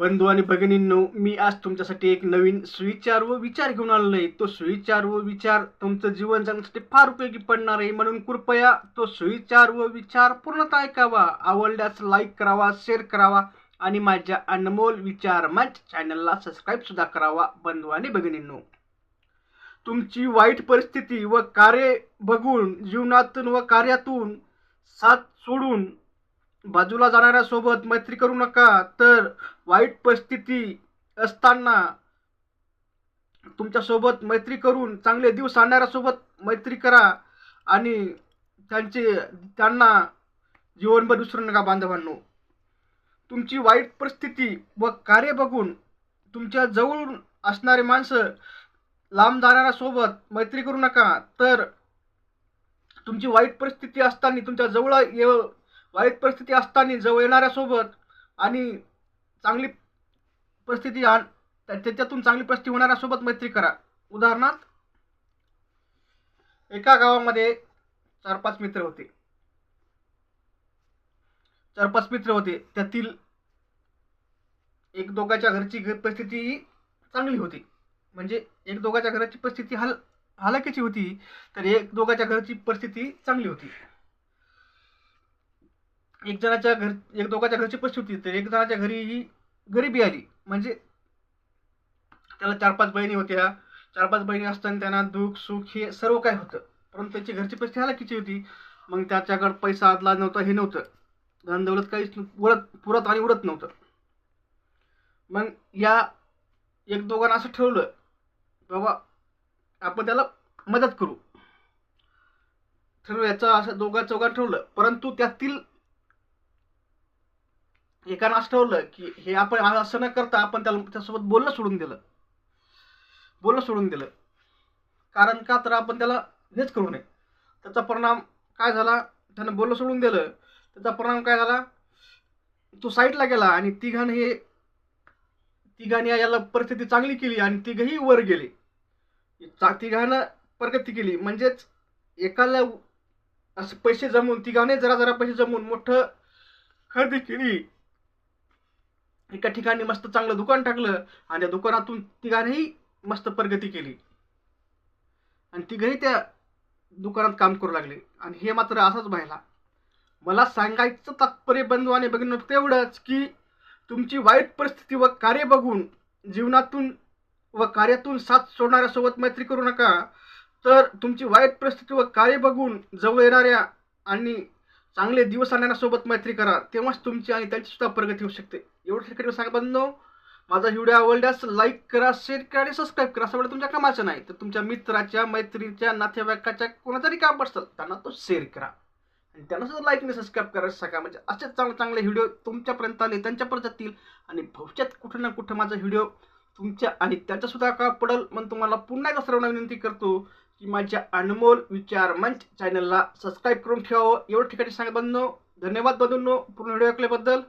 बंधू आणि भगिनींनो मी आज तुमच्यासाठी एक नवीन सुविचार व विचार घेऊन आलेलो आहे तो सुविचार व विचार तुमचं जीवन जगण्यासाठी फार उपयोगी पडणार आहे. म्हणून कृपया तो सुविचार व विचार पूर्णतः ऐकावा. आवडल्यास लाईक करावा शेअर करावा आणि माझ्या अनमोल विचार मंच चॅनलला सबस्क्राईब सुद्धा करावा बंधू आणि भगिनींनो. तुमची वाईट परिस्थिती व कार्य बघून जीवनातून व कार्यातून साथ सोडून बाजूला जाणाऱ्या सोबत मैत्री करू नका. तर वाईट परिस्थिती असताना तुमच्यासोबत मैत्री करून चांगले दिवस आणणाऱ्यासोबत मैत्री करा आणि त्यांचे त्यांना जीवनभर विसरू नका बांधवांनो. तुमची वाईट परिस्थिती व कार्य बघून तुमच्या जवळ असणारे माणसं लांब जाणाऱ्यासोबत मैत्री करू नका. तर तुमची वाईट परिस्थिती असताना तुमच्या जवळ येव वाईट परिस्थिती असताना जवळ येणाऱ्यासोबत आणि चांगली परिस्थिती आण त्याच्यातून चांगली परिस्थिती होणाऱ्यासोबत मैत्री करा. उदाहरणार्थ एका गावामध्ये चार पाच मित्र होते. चार पाच मित्र होते. त्यातील एक दोघाच्या घरची घर परिस्थिती चांगली होती. म्हणजे एक दोघाच्या घराची परिस्थिती हल हालाकीची होती तर एक दोघाच्या घराची परिस्थिती चांगली होती. एक जणाच्या घर एक दोघाच्या घरची परिस्थिती होती. तर एक जणाच्या घरी ही गरिबी आली. म्हणजे त्याला चार पाच बहिणी होत्या. चार पाच बहिणी असताना त्यांना दुःख सुख हे सर्व काय होतं. परंतु त्याची घरची परिस्थिती हालाकीची होती. मग त्याच्याकडं पैसा आदला नव्हता हे नव्हतं. धनदौलत काहीच उरत पुरत आणि उरत नव्हतं. मग या एक दोघांना असं ठेवलं बाबा आपण त्याला मदत करू. ठरवू याचं असं दोघा चौघांना ठेवलं परंतु त्यातील एकानं असं ठरवलं की हे आपण असं न करता आपण त्याला त्यासोबत बोलणं सोडून दिलं. बोलणं सोडून दिलं. कारण का तर आपण त्याला हेच करू नये. त्याचा परिणाम काय झाला? त्यानं बोलणं सोडून दिलं. त्याचा परिणाम काय झाला? तो साईडला गेला आणि तिघांनी हे तिघांनी याला परिस्थिती चांगली केली आणि तिघही वर गेले. चा- तिघानं प्रगती केली. म्हणजेच एकाला असं पैसे जमवून तिघाने जरा जरा पैसे जमवून मोठं खरेदी केली. एका ठिकाणी मस्त चांगलं दुकान टाकलं आणि त्या दुकानातून तिघांनीही मस्त प्रगती केली. आणि तिघही त्या दुकानात काम करू लागले. आणि हे मात्र असंच व्हायला. मला सांगायचं तात्पर्य बंधू आणि बघणं फक्त एवढंच की तुमची वाईट परिस्थिती व कार्य बघून जीवनातून व कार्यातून साथ सोडणाऱ्यासोबत मैत्री करू नका. तर तुमची वाईट परिस्थिती व कार्य बघून जवळ येणाऱ्या आणि चांगले दिवस आणण्यासोबत मैत्री करा. तेव्हाच तुमची आणि त्यांची सुद्धा प्रगती होऊ शकते. एवढं ठिकाणी सांगा बंधू माझा व्हिडिओ आवडल्यास लाईक करा शेअर करा आणि सबस्क्राईब करा. सगळं तुमच्या कामाचं नाही तर तुमच्या मित्राच्या मैत्रीच्या नातेवाईकाच्या कोणातरी काम असतं त्यांना तो शेअर करा. आणि त्यांना सुद्धा लाईक आणि सबस्क्राईब करायला सांगा म्हणजे असेच चांगले चांगले व्हिडिओ तुमच्यापर्यंत आले त्यांच्यापर्यंत जातील. आणि भविष्यात कुठं ना कुठं माझा व्हिडिओ तुमच्या आणि त्यांच्यासुद्धा का पडेल मग तुम्हाला पुन्हा एकदा सर्वांना विनंती करतो. की माझ्या अनमोल विचार मंच चॅनलला सबस्क्राईब करून ठेवावं हो. एवढं ठिकाणी सांगत बंधनो धन्यवाद बंधूंनो. पूर्ण व्हिडिओ ऐकल्याबद्दल.